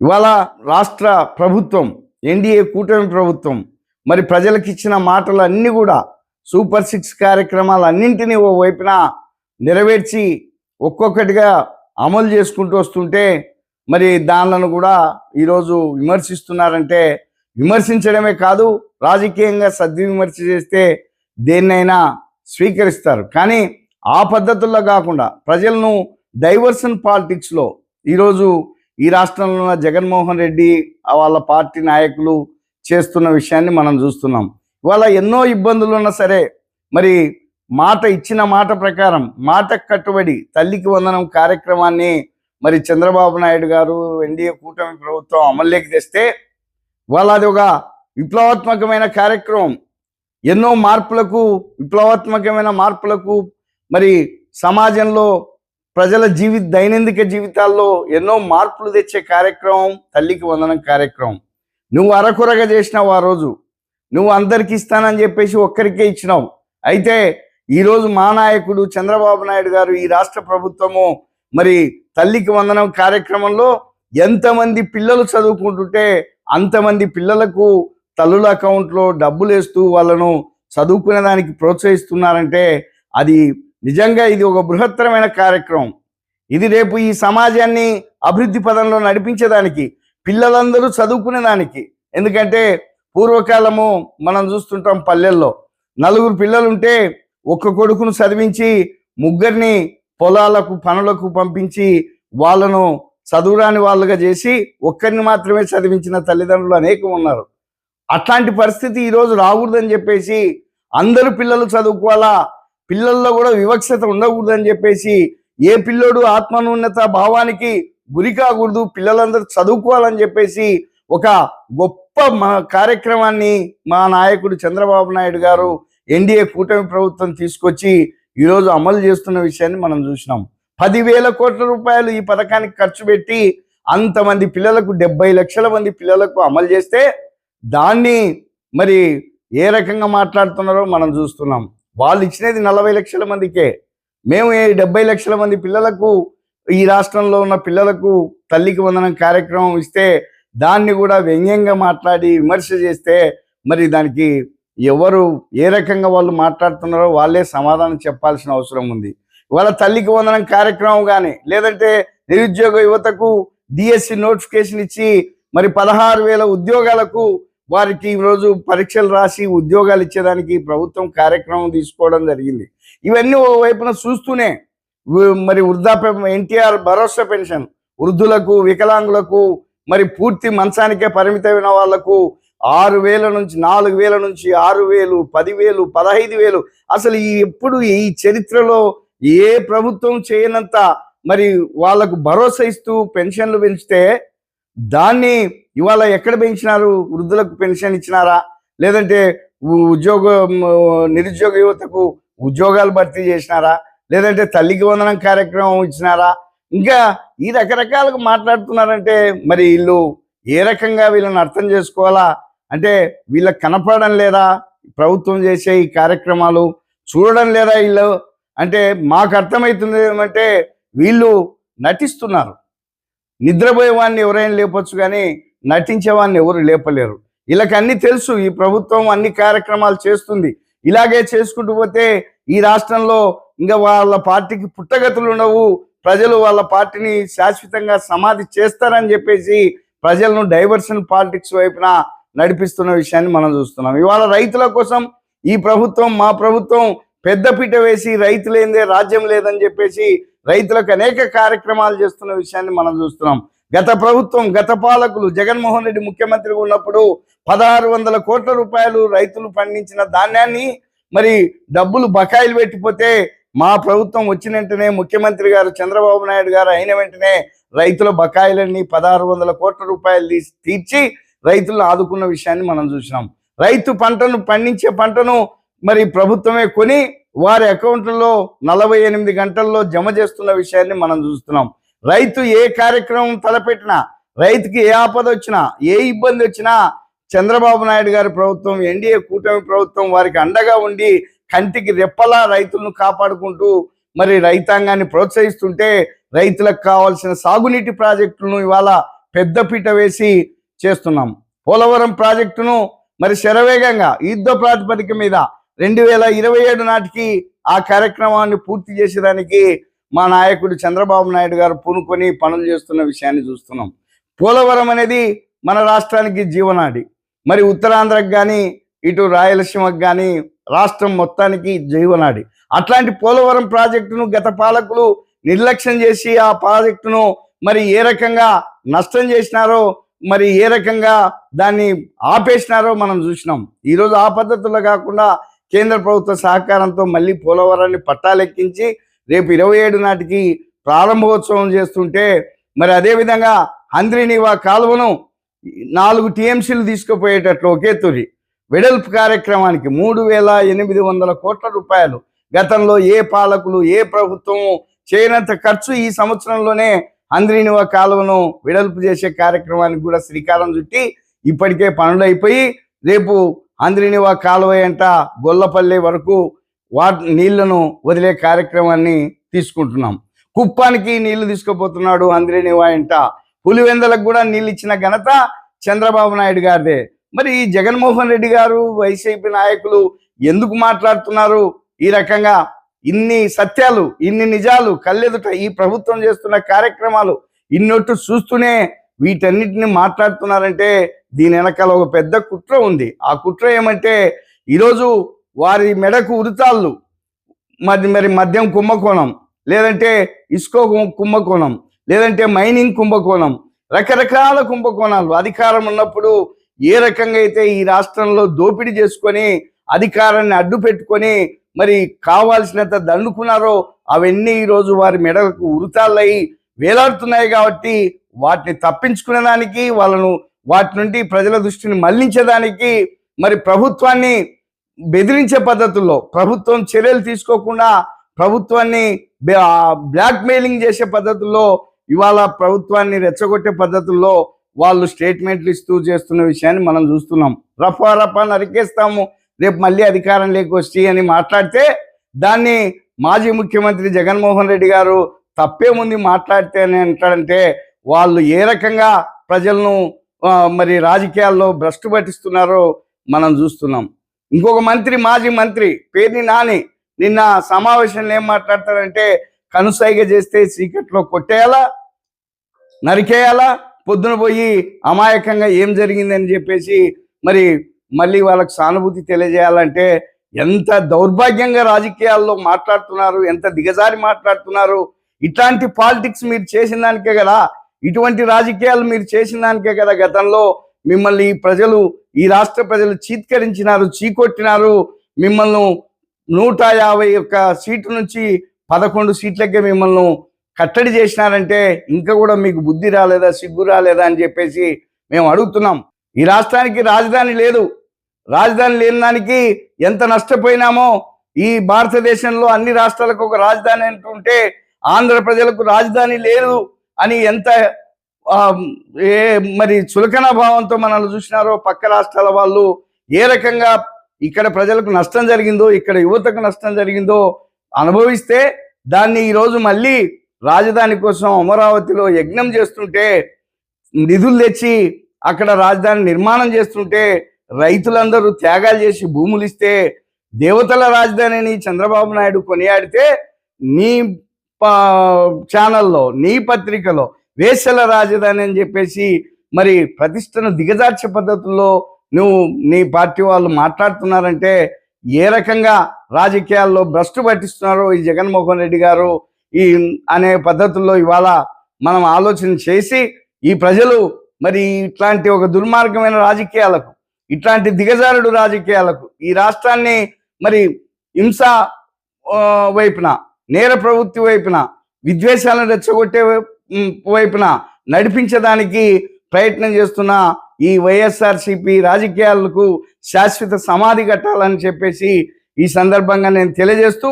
ఇవాళ రాష్ట్ర ప్రభుత్వం ఎన్డీఏ కూటమి ప్రభుత్వం మరి ప్రజలకు ఇచ్చిన మాటలు అన్నీ కూడా సూపర్ సిక్స్ కార్యక్రమాలు అన్నింటినీ ఓ వైపున నెరవేర్చి ఒక్కొక్కటిగా అమలు చేసుకుంటూ వస్తుంటే మరి దానిలను కూడా ఈరోజు విమర్శిస్తున్నారంటే విమర్శించడమే కాదు రాజకీయంగా సద్విమర్శ చేస్తే దేన్నైనా స్వీకరిస్తారు. కానీ ఆ పద్ధతుల్లో కాకుండా ప్రజలను డైవర్షన్ పాలిటిక్స్లో ఈరోజు ఈ రాష్ట్రంలో ఉన్న జగన్మోహన్ రెడ్డి వాళ్ళ పార్టీ నాయకులు చేస్తున్న విషయాన్ని మనం చూస్తున్నాం. ఇవాళ ఎన్నో ఇబ్బందులు ఉన్నా సరే మరి మాట ఇచ్చిన మాట ప్రకారం మాట కట్టుబడి తల్లికి వందనం కార్యక్రమాన్ని మరి చంద్రబాబు నాయుడు గారు ఎన్డీఏ కూటమి ప్రభుత్వం అమల్లోకి తెస్తే ఇవాళ అది ఒక విప్లవాత్మకమైన కార్యక్రమం. ఎన్నో మార్పులకు విప్లవాత్మకమైన మార్పులకు మరి సమాజంలో ప్రజల జీవి దైనందిక జీవితాల్లో ఎన్నో మార్పులు తెచ్చే కార్యక్రమం తల్లికి వందనం కార్యక్రమం. నువ్వు అరకొరగా చేసినావు ఆ రోజు. నువ్వు అందరికి ఇస్తానని చెప్పేసి ఒక్కరికే ఇచ్చినావు. అయితే ఈరోజు మా నాయకుడు చంద్రబాబు నాయుడు గారు ఈ రాష్ట్ర ప్రభుత్వము మరి తల్లికి వందనం కార్యక్రమంలో ఎంతమంది పిల్లలు చదువుకుంటుంటే అంతమంది పిల్లలకు తల్లుల అకౌంట్లో డబ్బులు వేస్తూ వాళ్ళను చదువుకునే దానికి ప్రోత్సహిస్తున్నారంటే అది నిజంగా ఇది ఒక బృహత్తరమైన కార్యక్రమం. ఇది రేపు ఈ సమాజాన్ని అభివృద్ధి పదంలో నడిపించేదానికి పిల్లలందరూ చదువుకునే దానికి ఎందుకంటే పూర్వకాలము మనం చూస్తుంటాం పల్లెల్లో నలుగురు పిల్లలుంటే ఒక్క కొడుకును చదివించి ముగ్గురిని పొలాలకు పనులకు పంపించి వాళ్ళను చదువురాని వాళ్ళుగా చేసి ఒక్కరిని మాత్రమే చదివించిన తల్లిదండ్రులు అనేకం ఉన్నారు. అట్లాంటి పరిస్థితి ఈరోజు రాకూడదని చెప్పేసి అందరూ పిల్లలు చదువుకోవాలా? పిల్లల్లో కూడా వివక్షత ఉండకూడదని చెప్పేసి ఏ పిల్లోడు ఆత్మనోన్నత భావానికి గురి కాకూడదు పిల్లలందరూ చదువుకోవాలని చెప్పేసి ఒక గొప్ప మా కార్యక్రమాన్ని మా నాయకుడు చంద్రబాబు నాయుడు గారు ఎన్డీఏ కూటమి ప్రభుత్వం తీసుకొచ్చి ఈరోజు అమలు చేస్తున్న విషయాన్ని మనం చూసినాం. పదివేల కోట్ల రూపాయలు ఈ పథకానికి ఖర్చు పెట్టి అంతమంది పిల్లలకు డెబ్బై లక్షల మంది పిల్లలకు అమలు చేస్తే దాన్ని మరి ఏ రకంగా మాట్లాడుతున్నారో మనం చూస్తున్నాం. వాళ్ళు ఇచ్చినది నలభై లక్షల మందికే. మేము డెబ్బై లక్షల మంది పిల్లలకు ఈ రాష్ట్రంలో ఉన్న పిల్లలకు తల్లికి వందనం కార్యక్రమం ఇస్తే దాన్ని కూడా వ్యంగ్యంగా మాట్లాడి విమర్శ చేస్తే మరి దానికి ఎవరు ఏ రకంగా వాళ్ళు మాట్లాడుతున్నారో వాళ్ళే సమాధానం చెప్పాల్సిన అవసరం ఉంది. వాళ్ళ తల్లికి వందనం కార్యక్రమం కానీ లేదంటే నిరుద్యోగ యువతకు డిఎస్సి నోటిఫికేషన్ ఇచ్చి మరి పదహారు వేల ఉద్యోగాలకు వారికి ఈరోజు పరీక్షలు రాసి ఉద్యోగాలు ఇచ్చేదానికి ప్రభుత్వం కార్యక్రమం తీసుకోవడం జరిగింది. ఇవన్నీ ఓ వైపున చూస్తూనే మరి వృద్ధాప్య ఎన్టీఆర్ భరోసా పెన్షన్ వృద్ధులకు వికలాంగులకు మరి పూర్తి మంచానికే పరిమితమైన వాళ్ళకు ఆరు వేల నుంచి నాలుగు వేల నుంచి ఆరు వేలు పదివేలు పదహైదు వేలు. అసలు ఈ ఎప్పుడు ఈ చరిత్రలో ఏ ప్రభుత్వం చేయనంత మరి వాళ్ళకు భరోసా ఇస్తూ పెన్షన్లు పెంచితే దాన్ని ఇవాళ ఎక్కడ పెంచినారు? వృద్ధులకు పెన్షన్ ఇచ్చినారా? లేదంటే ఉద్యోగ నిరుద్యోగ యువతకు ఉద్యోగాలు భర్తీ చేసినారా? లేదంటే తల్లికి వందనం కార్యక్రమం ఇచ్చినారా? ఇంకా ఈ రకరకాలుగా మాట్లాడుతున్నారంటే మరి వీళ్ళు ఏ రకంగా వీళ్ళని అర్థం చేసుకోవాలా? అంటే వీళ్ళకి కనపడడం లేదా? ప్రభుత్వం చేసే ఈ కార్యక్రమాలు చూడడం లేదా వీళ్ళు? అంటే మాకు అర్థమవుతుంది ఏమంటే వీళ్ళు నటిస్తున్నారు. నిద్రపోయేవాడిని ఎవరైనా లేపొచ్చు కానీ నటించేవాడిని ఎవరు లేపలేరు. వీళ్ళకి అన్ని తెలుసు. ఈ ప్రభుత్వం అన్ని కార్యక్రమాలు చేస్తుంది. ఇలాగే చేసుకుంటూ పోతే ఈ రాష్ట్రంలో ఇంకా వాళ్ళ పార్టీకి పుట్టగతులు ఉండవు. ప్రజలు వాళ్ళ పార్టీని శాశ్వతంగా సమాధి చేస్తారని చెప్పేసి ప్రజలను డైవర్షన్ పాలిటిక్స్ వైపున నడిపిస్తున్న విషయాన్ని మనం చూస్తున్నాం. ఇవాళ రైతుల కోసం ఈ ప్రభుత్వం మా ప్రభుత్వం పెద్దపీట వేసి రైతులేందే రాజ్యం లేదని చెప్పేసి రైతులకు అనేక కార్యక్రమాలు చేస్తున్న విషయాన్ని మనం చూస్తున్నాం. గత ప్రభుత్వం గత పాలకులు జగన్మోహన్ రెడ్డి ముఖ్యమంత్రిగా ఉన్నప్పుడు పదహారు వందల కోట్ల రూపాయలు రైతులు పండించిన ధాన్యాన్ని మరి డబ్బులు బకాయిలు పెట్టిపోతే మా ప్రభుత్వం వచ్చిన వెంటనే ముఖ్యమంత్రి గారు చంద్రబాబు నాయుడు గారు అయిన వెంటనే రైతుల బకాయిలన్నీ పదహారు వందల కోట్ల రూపాయలు తీసి తీర్చి రైతులను ఆదుకున్న విషయాన్ని మనం చూసినాం. రైతు పంటను పండించే పంటను మరి ప్రభుత్వమే కొని వారి అకౌంట్లలో నలభై ఎనిమిది గంటల్లో జమ చేస్తున్న విషయాన్ని మనం చూస్తున్నాం. రైతు ఏ కార్యక్రమం తలపెట్టినా రైతుకి ఏ ఆపద వచ్చినా ఏ ఇబ్బంది వచ్చినా చంద్రబాబు నాయుడు గారి ప్రభుత్వం ఎన్డీఏ కూటమి ప్రభుత్వం వారికి అండగా ఉండి కంటికి రెప్పలా రైతులను కాపాడుకుంటూ మరి రైతాంగాన్ని ప్రోత్సహిస్తుంటే రైతులకు కావాల్సిన సాగునీటి ప్రాజెక్టులను ఇవాళ పెద్దపీట వేసి చేస్తున్నాం. పోలవరం ప్రాజెక్టును మరి శరవేగంగా యుద్ధ ప్రాతిపదిక మీద రెండు వేల ఇరవై ఏడు నాటికి ఆ కార్యక్రమాన్ని పూర్తి చేసేదానికి మా నాయకుడు చంద్రబాబు నాయుడు గారు పూనుకొని పనులు చేస్తున్న విషయాన్ని చూస్తున్నాం. పోలవరం అనేది మన రాష్ట్రానికి జీవనాడి. మరి ఉత్తరాంధ్రకు కానీ ఇటు రాయలసీమకు కానీ రాష్ట్రం మొత్తానికి జీవనాడి. అట్లాంటి పోలవరం ప్రాజెక్టును గత పాలకులు నిర్లక్ష్యం చేసి ఆ ప్రాజెక్టును మరి ఏ రకంగా నష్టం చేసినారో మరి ఏ రకంగా దాన్ని ఆపేసినారో మనం చూసినాం. ఈరోజు ఆ పద్ధతుల్లో కాకుండా కేంద్ర ప్రభుత్వ సహకారంతో మళ్ళీ పోలవరాన్ని పట్టాలెక్కించి రేపు ఇరవై ఏడు నాటికి ప్రారంభోత్సవం చేస్తుంటే మరి అదేవిధంగా హంద్రినివా కాలువను నాలుగు టీఎంసీలు తీసుకుపోయేటట్లు ఒకే తొలి వెడల్పు కార్యక్రమానికి మూడు వేల ఎనిమిది వందల కోట్ల రూపాయలు. గతంలో ఏ పాలకులు ఏ ప్రభుత్వం చేయనంత ఖర్చు ఈ సంవత్సరంలోనే అంద్రీనివ కాలువను వెడల్పు చేసే కార్యక్రమానికి కూడా శ్రీకారం చుట్టి ఇప్పటికే పనులు అయిపోయి రేపు అంద్రినివా కాలువ ఎంట గొల్లపల్లి వరకు వా నీళ్ళను వదిలే కార్యక్రమాన్ని తీసుకుంటున్నాం. కుప్పానికి నీళ్ళు తీసుకుపోతున్నాడు అంద్రినివా ఎంట పులివెందలకు కూడా నీళ్ళు ఇచ్చిన ఘనత చంద్రబాబు నాయుడు గారిదే. మరి ఈ జగన్మోహన్ రెడ్డి గారు వైసీపీ నాయకులు ఎందుకు మాట్లాడుతున్నారు? ఈ రకంగా ఇన్ని సత్యాలు ఇన్ని నిజాలు కళ్ళెదుట ఈ ప్రభుత్వం చేస్తున్న కార్యక్రమాలు ఇన్నొట్టు చూస్తూనే వీటన్నిటిని మాట్లాడుతున్నారంటే దీని వెనకాల ఒక పెద్ద కుట్ర ఉంది. ఆ కుట్ర ఏమంటే ఈరోజు వారి మెడకు ఉరితాళ్ళు మరి మరి మద్యం కుంభకోణం లేదంటే ఇస్కో కుంభకోణం లేదంటే మైనింగ్ కుంభకోణం రకరకాల కుంభకోణాలు. అధికారం ఉన్నప్పుడు ఏ రకంగా అయితే ఈ రాష్ట్రంలో దోపిడీ చేసుకొని అధికారాన్ని అడ్డు పెట్టుకొని మరి కావాల్సినంత దండుకున్నారో అవన్నీ ఈరోజు వారి మెడలకు ఉరుతాళ్ళయి వేలాడుతున్నాయి కాబట్టి వాటిని తప్పించుకునేదానికి వాళ్ళను వాటి నుండి ప్రజల దృష్టిని మళ్ళించడానికి మరి ప్రభుత్వాన్ని బెదిరించే పద్ధతుల్లో ప్రభుత్వం చర్యలు తీసుకోకుండా ప్రభుత్వాన్ని బ్లాక్మెయిలింగ్ చేసే పద్ధతుల్లో ఇవాళ ప్రభుత్వాన్ని రెచ్చగొట్టే పద్ధతుల్లో వాళ్ళు స్టేట్మెంట్లు ఇస్తూ చేస్తున్న విషయాన్ని మనం చూస్తున్నాం. రఫా రఫా నరికేస్తాము రేపు మళ్ళీ అధికారం లేకొచ్చి అని మాట్లాడితే దాన్ని మాజీ ముఖ్యమంత్రి జగన్మోహన్ రెడ్డి గారు తప్పేముంది మాట్లాడితే అని అంటాడంటే వాళ్ళు ఏ రకంగా ప్రజలను మరి రాజకీయాల్లో భ్రష్టు పట్టిస్తున్నారో మనం చూస్తున్నాం. ఇంకొక మంత్రి మాజీ మంత్రి పేర్ని నాని నిన్న సమావేశంలో ఏం మాట్లాడతారంటే కనుసైగ చేస్తే చీకట్లో కొట్టేయాలా? నరికేయాలా? పొద్దున పోయి అమాయకంగా ఏం జరిగిందని చెప్పేసి మరి మళ్ళీ వాళ్ళకు సానుభూతి తెలియజేయాలంటే ఎంత దౌర్భాగ్యంగా రాజకీయాల్లో మాట్లాడుతున్నారు ఎంత దిగజారి మాట్లాడుతున్నారు ఇట్లాంటి పాలిటిక్స్ మీరు చేసిన దానికే కదా ఇటువంటి రాజకీయాలు మీరు చేసిన దానికే కదా గతంలో మిమ్మల్ని ఈ ప్రజలు ఈ రాష్ట్ర ప్రజలు చీత్కరించినారు చీకొట్టినారు. మిమ్మల్ని నూట యాభై ఒక్క సీటు నుంచి పదకొండు సీట్లకే మిమ్మల్ని కట్టడి చేసినారంటే ఇంకా కూడా మీకు బుద్ధి రాలేదా సిగ్గు రాలేదా అని చెప్పేసి మేము అడుగుతున్నాం. ఈ రాష్ట్రానికి రాజధాని లేదు. రాజధాని లేని దానికి ఎంత నష్టపోయినామో ఈ భారతదేశంలో అన్ని రాష్ట్రాలకు ఒక రాజధాని అంటుంటే ఆంధ్ర ప్రజలకు రాజధాని లేదు. అని ఎంత ఏ మరి చులకన భావంతో మనల్ని చూసినారో పక్క రాష్ట్రాల వాళ్ళు ఏ రకంగా ఇక్కడ ప్రజలకు నష్టం జరిగిందో ఇక్కడ యువతకు నష్టం జరిగిందో అనుభవిస్తే దాన్ని ఈరోజు మళ్ళీ రాజధాని కోసం అమరావతిలో యజ్ఞం చేస్తుంటే నిధులు తెచ్చి అక్కడ రాజధాని నిర్మాణం చేస్తుంటే రైతులందరూ త్యాగాలు చేసి భూములు ఇస్తే దేవతల రాజధానిని చంద్రబాబు నాయుడు కొనియాడితే నీ ఛానల్లో నీ పత్రికలో వేసల రాజధాని అని చెప్పేసి మరి ప్రతిష్టను దిగజార్చే పద్ధతుల్లో నువ్వు నీ పార్టీ వాళ్ళు మాట్లాడుతున్నారంటే ఏ రకంగా రాజకీయాల్లో భ్రష్టు పట్టిస్తున్నారో ఈ జగన్మోహన్ రెడ్డి గారు ఈ అనే పద్ధతుల్లో ఇవాళ మనం ఆలోచన చేసి ఈ ప్రజలు మరి ఇట్లాంటి ఒక దుర్మార్గమైన రాజకీయాలకు ఇట్లాంటి దిగజారుడు రాజకీయాలకు ఈ రాష్ట్రాన్ని మరి హింస వైపున నేర ప్రవృత్తి వైపున విద్వేషాలను రెచ్చగొట్టే వైపున నడిపించడానికి ప్రయత్నం చేస్తున్న ఈ వైఎస్ఆర్సిపి రాజకీయాలకు శాశ్వత సమాధి కట్టాలని చెప్పేసి ఈ సందర్భంగా నేను తెలియజేస్తూ